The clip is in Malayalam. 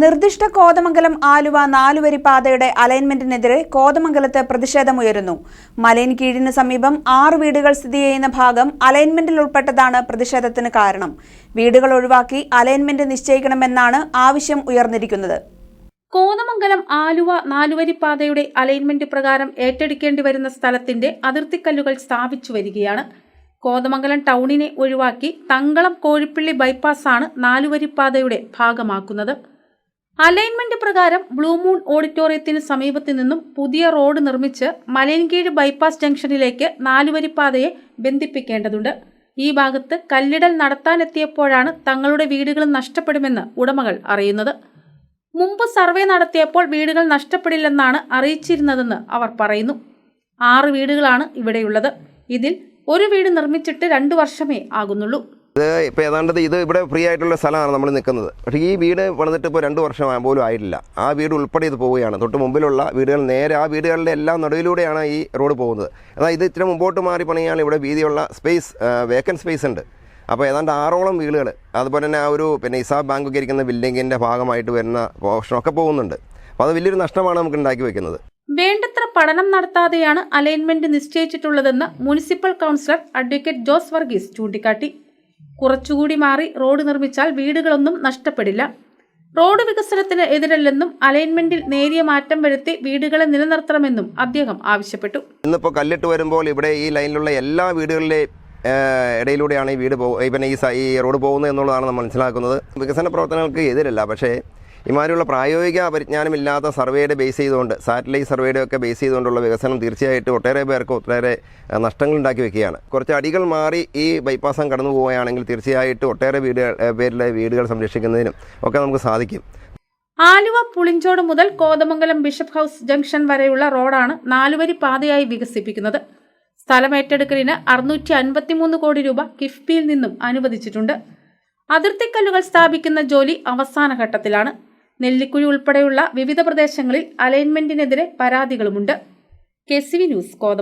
നിർദ്ദിഷ്ട കോതമംഗലം ആലുവ നാലുവരി പാതയുടെ അലൈൻമെന്റിനെതിരെ കോതമംഗലത്ത് പ്രതിഷേധമുയരുന്നു. മലയൻകീഴിന് സമീപം ആറ് വീടുകൾ സ്ഥിതി ചെയ്യുന്ന ഭാഗം അലൈൻമെന്റിൽ ഉൾപ്പെട്ടതാണ് പ്രതിഷേധത്തിന് കാരണം. വീടുകൾ ഒഴിവാക്കി അലൈൻമെന്റ് നിശ്ചയിക്കണമെന്നാണ് ആവശ്യം ഉയർന്നിരിക്കുന്നത്. കോതമംഗലം ആലുവ നാലുവരി പാതയുടെ അലൈൻമെന്റ് പ്രകാരം ഏറ്റെടുക്കേണ്ടി വരുന്ന സ്ഥലത്തിന്റെ അതിർത്തിക്കല്ലുകൾ സ്ഥാപിച്ചു വരികയാണ്. കോതമംഗലം ടൗണിനെ ഒഴിവാക്കി തങ്കളം കോഴിപ്പള്ളി ബൈപ്പാസാണ് നാലുവരിപ്പാതയുടെ ഭാഗമാക്കുന്നത്. അലൈൻമെന്റ് പ്രകാരം ബ്ലൂ മൂൺ ഓഡിറ്റോറിയത്തിന് സമീപത്ത് നിന്നും പുതിയ റോഡ് നിർമ്മിച്ച് മലയൻകീഴ് ബൈപ്പാസ് ജംഗ്ഷനിലേക്ക് നാലുവരിപ്പാതയെ ബന്ധിപ്പിക്കേണ്ടതുണ്ട്. ഈ ഭാഗത്ത് കല്ലിടൽ നടത്താനെത്തിയപ്പോഴാണ് തങ്ങളുടെ വീടുകൾ നഷ്ടപ്പെടുമെന്ന് ഉടമകൾ അറിയുന്നത്. മുമ്പ് സർവേ നടത്തിയപ്പോൾ വീടുകൾ നഷ്ടപ്പെടില്ലെന്നാണ് അറിയിച്ചിരുന്നതെന്ന് അവർ പറയുന്നു. ആറ് വീടുകളാണ് ഇവിടെയുള്ളത്. ഇതിൽ ഒരു വീട് നിർമ്മിച്ചിട്ട് രണ്ടു വർഷമേ ആകുന്നുള്ളൂ. ഇത് ഇപ്പോൾ ഏതാണ്ട് ഇത് ഇവിടെ ഫ്രീ ആയിട്ടുള്ള സ്ഥലമാണ് നമ്മൾ നിൽക്കുന്നത് പക്ഷേ ഈ വീട് പണിതിട്ട് ഇപ്പോൾ രണ്ട് വർഷം പോലും ആയിട്ടില്ല. ആ വീട് ഉൾപ്പെടെ ഇത് പോവുകയാണ്. തൊട്ട് മുമ്പിലുള്ള വീടുകൾ നേരെ ആ വീടുകളുടെ എല്ലാം നടുവിലൂടെയാണ് ഈ റോഡ് പോകുന്നത്. എന്നാൽ ഇത് ഇത്തിരി മുമ്പോട്ട് മാറി പണിയാൽ ഇവിടെ വീതിയുള്ള സ്പേസ് വേക്കൻ സ്പേസ് ഉണ്ട്. അപ്പോൾ ഏതാണ്ട് ആറോളം വീടുകൾ അതുപോലെ തന്നെ ആ ഒരു പിന്നെ ഇസാബ് ബാങ്ക് ഒക്കെ ഇരിക്കുന്ന ബിൽഡിങ്ങിന്റെ ഭാഗമായിട്ട് വരുന്ന പോർഷനൊക്കെ പോകുന്നുണ്ട്. അപ്പോൾ അത് വലിയൊരു നഷ്ടമാണ് നമുക്ക് ഉണ്ടാക്കി വെക്കുന്നത്. വേണ്ടത്ര പഠനം നടത്താതെയാണ് alignment നിശ്ചയിച്ചിട്ടുള്ളതെന്ന് municipal councillor advocate Jose Varghese ചൂണ്ടിക്കാട്ടി. കുറച്ചുകൂടി മാറി റോഡ് നിർമ്മിച്ചാൽ വീടുകളൊന്നും നഷ്ടപ്പെടില്ല. റോഡ് വികസനത്തിന് എതിരല്ലെന്നും അലൈൻമെന്റിൽ നേരിയ മാറ്റം വരുത്തി വീടുകളെ നിലനിർത്തണമെന്നും അദ്ദേഹം ആവശ്യപ്പെട്ടു. ഇന്നിപ്പോൾ കല്ലിട്ട് വരുമ്പോൾ ഇവിടെ ഈ ലൈനിലുള്ള എല്ലാ വീടുകളിലെയും ഇടയിലൂടെയാണ് ഈ വീട് പിന്നെ ഈ ഈ റോഡ് പോകുന്നത് എന്നുള്ളതാണ് നമ്മൾ മനസ്സിലാക്കുന്നത്. വികസന പ്രവർത്തനങ്ങൾക്ക് എതിരല്ല പക്ഷേ ഇമാതിരിയുള്ള പ്രായോഗിക പരിജ്ഞാനമില്ലാത്ത സർവേയുടെ ബേസ് ചെയ്തുകൊണ്ട് സാറ്റലൈറ്റ് സർവേയുടെ ഒക്കെ ബേസ് ചെയ്തുകൊണ്ടുള്ള വികസനം തീർച്ചയായിട്ടും ഒട്ടേറെ പേർക്ക് ഒട്ടേറെ നഷ്ടങ്ങൾ ഉണ്ടാക്കി വെക്കുകയാണ്. കുറച്ച് അടികൾ മാറി ഈ ബൈപ്പാസം കടന്നു പോവുകയാണെങ്കിൽ തീർച്ചയായിട്ടും ഒട്ടേറെ വീടുകൾ പേരിലെ വീടുകൾ സംരക്ഷിക്കുന്നതിനും ഒക്കെ നമുക്ക് സാധിക്കും. ആലുവ പുളിഞ്ചോട് മുതൽ കോതമംഗലം ബിഷപ്പ് ഹൗസ് ജംഗ്ഷൻ വരെയുള്ള റോഡാണ് നാലുവരി പാതയായി വികസിപ്പിക്കുന്നത്. സ്ഥലം ഏറ്റെടുക്കലിന് അറുന്നൂറ്റി അൻപത്തിമൂന്ന് കോടി രൂപ കിഫ്ബിയിൽ നിന്നും അനുവദിച്ചിട്ടുണ്ട്. അതിർത്തിക്കല്ലുകൾ സ്ഥാപിക്കുന്ന ജോലി അവസാന ഘട്ടത്തിലാണ്. നെല്ലിക്കുഴി ഉൾപ്പെടെയുള്ള വിവിധ പ്രദേശങ്ങളിൽ അലൈൻമെന്റിനെതിരെ പരാതികളുമുണ്ട്. K C V news Kothamangalam.